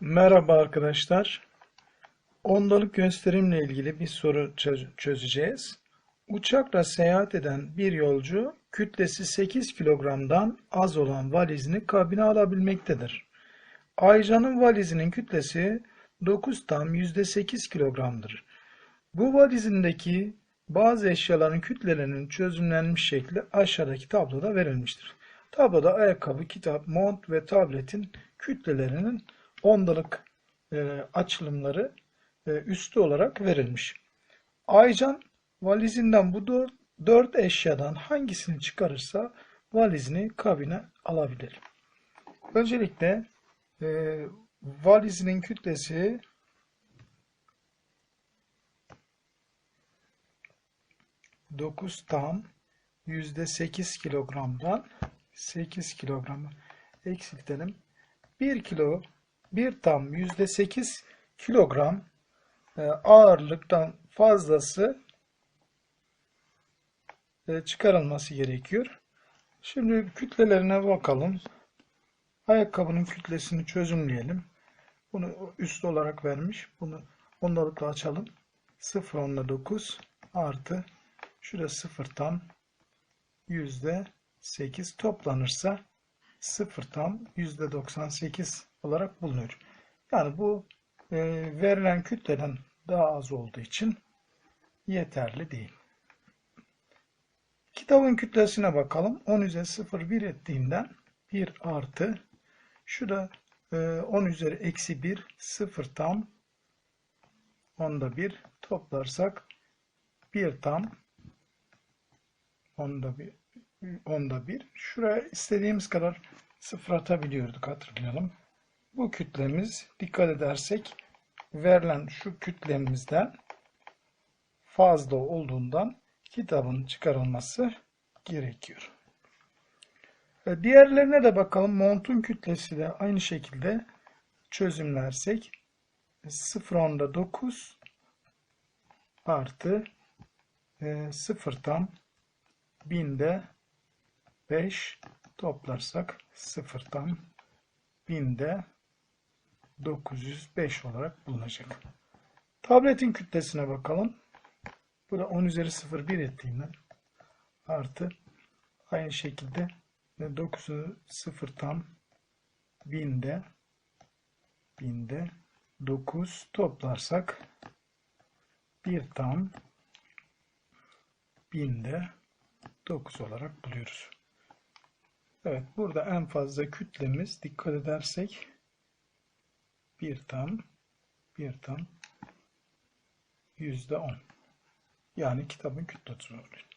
Merhaba arkadaşlar. Ondalık gösterimle ilgili bir soru çöz- çözeceğiz. Uçakla seyahat eden bir yolcu kütlesi 8 kilogramdan az olan valizini kabine alabilmektedir. Aycan'ın valizinin kütlesi 9 tam %8 kilogramdır. Bu valizindeki bazı eşyaların kütlelerinin çözümlenmiş şekli aşağıdaki tabloda verilmiştir. Tabloda ayakkabı, kitap, mont ve tabletin kütlelerinin ondalık e, açılımları e, üstü olarak verilmiş. Aycan valizinden bu dört, dört eşyadan hangisini çıkarırsa valizini kabine alabilir. Öncelikle e, valizinin kütlesi dokuz tam yüzde sekiz kilogramdan 8 kilogramı eksiltelim. 1 kilo 1 tam yüzde 8 kilogram e, ağırlıktan fazlası e, çıkarılması gerekiyor. Şimdi kütlelerine bakalım. Ayakkabının kütlesini çözümleyelim. Bunu üst olarak vermiş. Bunu ondalıkla açalım. 0 onla 9 artı şurada 0 tam yüzde 8 toplanırsa 0 tam yüzde 98 olarak bulunur. Yani bu e, verilen kütleden daha az olduğu için yeterli değil. Kitabın kütlesine bakalım. 10 üzeri 0 1 ettiğinden 1 artı şu da e, 10 üzeri eksi 1 0 tam onda 1 toplarsak 1 tam onda 1 onda 1 şuraya istediğimiz kadar sıfır atabiliyorduk hatırlayalım. Bu kütlemiz dikkat edersek verilen şu kütlemizden fazla olduğundan kitabın çıkarılması gerekiyor. E, Diğerlerine de bakalım. Montun kütlesi de aynı şekilde çözümlersek 0 onda 9 artı e, 0 tam binde 5 toplarsak 0 tam binde 905 olarak bulunacak. Tabletin kütlesine bakalım. Bu da 10 üzeri 0 1 ettiğinden artı aynı şekilde 9'u 0 tam binde binde 9 toplarsak 1 tam binde 9 olarak buluyoruz. Evet burada en fazla kütlemiz dikkat edersek 1 tam 1 tam yüzde 10. Yani kitabın kütlesi oluyor.